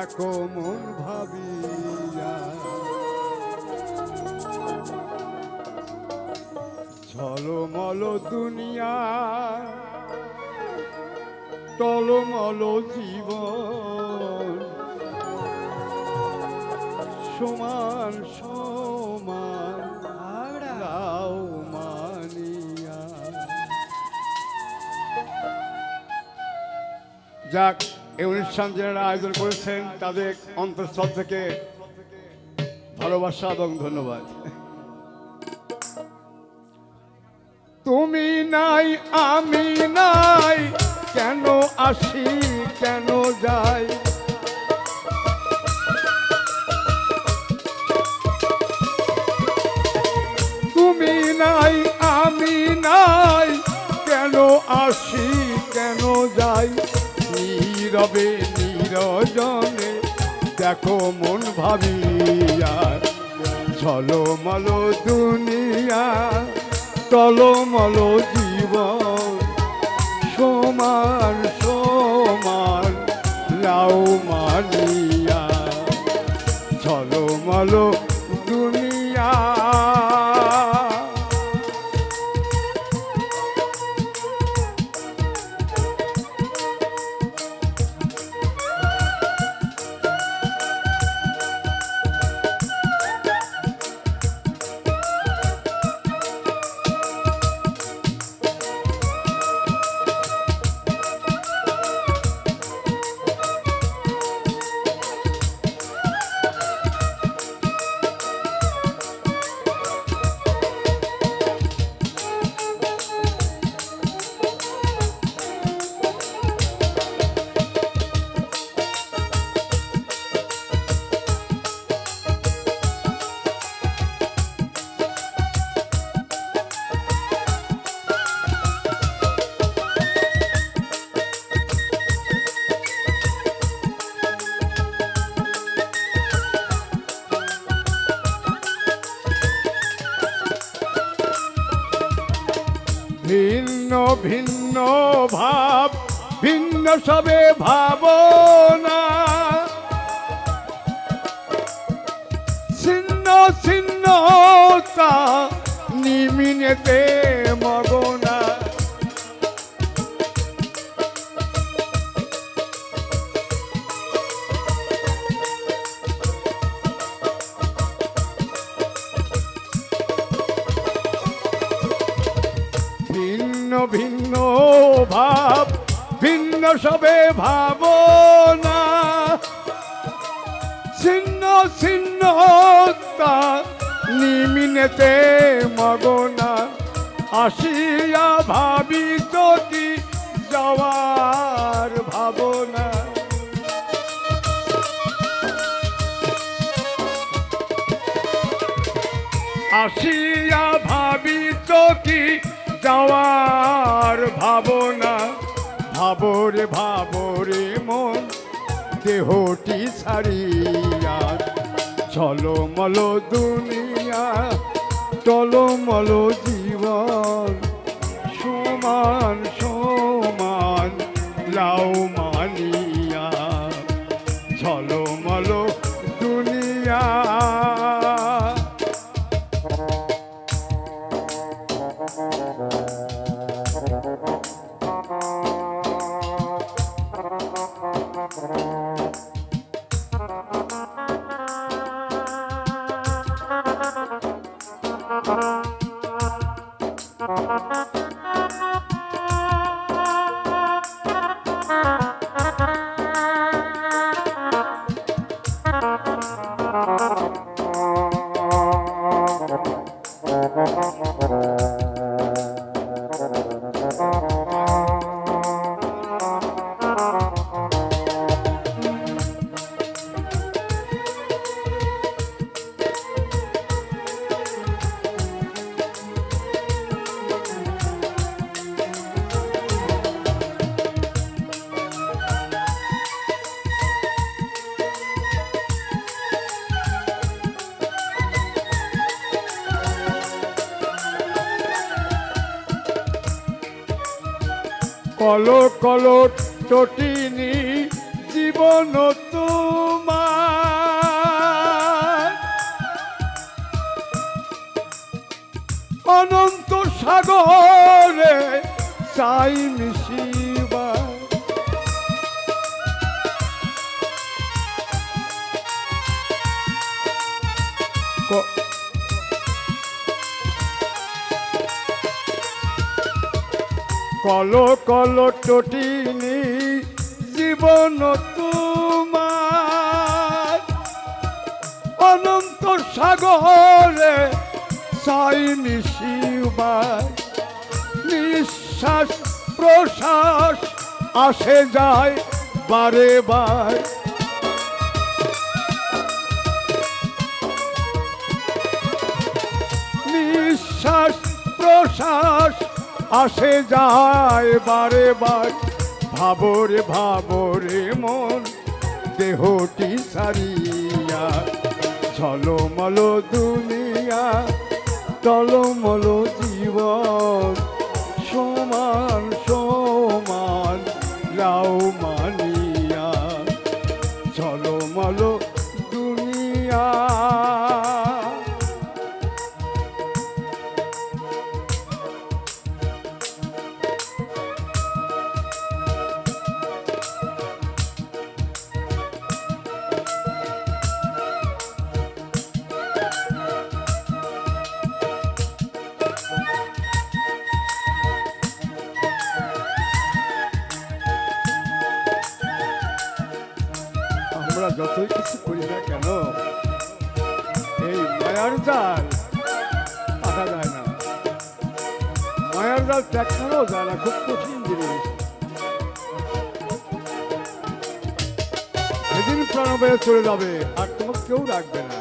দেখো মন ভাবিয়া। ঝলমল দুনিয়া টলমল জীবন। সমান সমান মানিয়া। যাক এই অনুষ্ঠান যারা আয়োজন করেছেন, তাদের অন্তঃস্থল থেকে ভালোবাসা এবং ধন্যবাদ। তুমি নাই, আমি নাই, কেন আসি, কেন যাই? তুমি নাই, আমি নাই, কেন আসি, কেন যাই? নীরবে নীরজনে দেখো মন ভাবিয়া চলো মলো দুনিয়া টলমল জীবন ভিন্ন ভিন্ন ভাব ভিন্ন সবে ভাবনা। ছিন্ন ছিন্নতা নিমিনেতে মগনা ভিন্ন ভাব ভিন্ন সবে ভাবনা। ছিন্ন ছিন্ন নিমিনেতে মগনা। আসিয়া ভাবি যাওয়ার ভাবনা, ভাবরে ভাবরে মন দেহটি ছাড়িয়া চলমল দুনিয়া চলো মল জীবন। সমান সমান লাউ কলো কলো টটিনি জীবন তোমার অনন্ত সাগরে চাই মিশিবার। ক- কল কল টটিনি, জীবন তোমার। অনন্ত সাগরে চাই নিশিবার নিঃশ্বাস, প্রশ্বাস আসে যায় বারে বার। নিঃশ্বাস, প্রশ্বাস আসে যায় বারে বার, ভাবরে ভাবরে মন, দেহটি সারিয়া ঝলমল দুনিয়া, টলমল জীবন, সমান সমান, রাও যতই কিছু করি না কেন, এই মায়ার জাল কাটা যায় না। মায়ার জাল ত্যাগ করাও যায় না, খুব কঠিন জিনিস। সেদিন প্রাণবায়ু চলে যাবে, আর তোমার কেউ রাখবে না।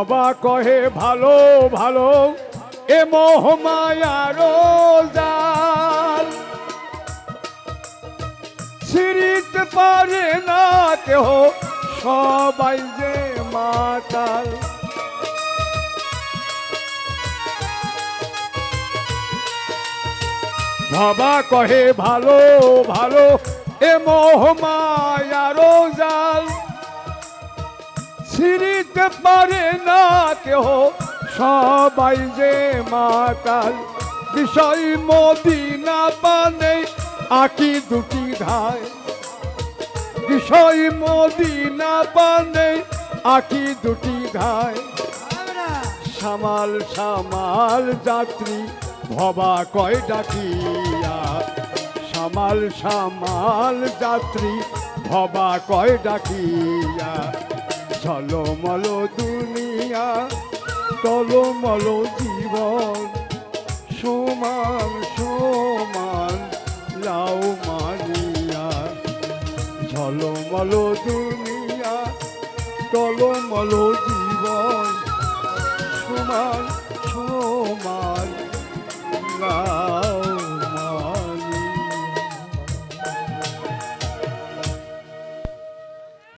বাবা কহে, ভালো ভালো, এ মোহমায়ার জাল ছিঁড়িতে পারে না কেহ, সবাই যে মাতাল। বাবা কহে, ভালো ভালো, এ মোহমায়ার জাল ছিঁড়িতে পারে না কেহ। সবাই যে মাতাল, বিষয় মদিনা পানে আঁকি দুটি ধায়। বিষয় মদিনা পানে আঁকি দুটি ধায়। সামাল সামাল যাত্রী, ভবা কয় ডাকিয়া। সামাল সামাল যাত্রী, ভবা কয় ডাকিয়া। ঝলমল দুনিয়া, টলমল জীবন। সমান সমান লাউ মানিয়া। ঝলমল দুনিয়া, টলমল জীবন। সমান সমান লাউ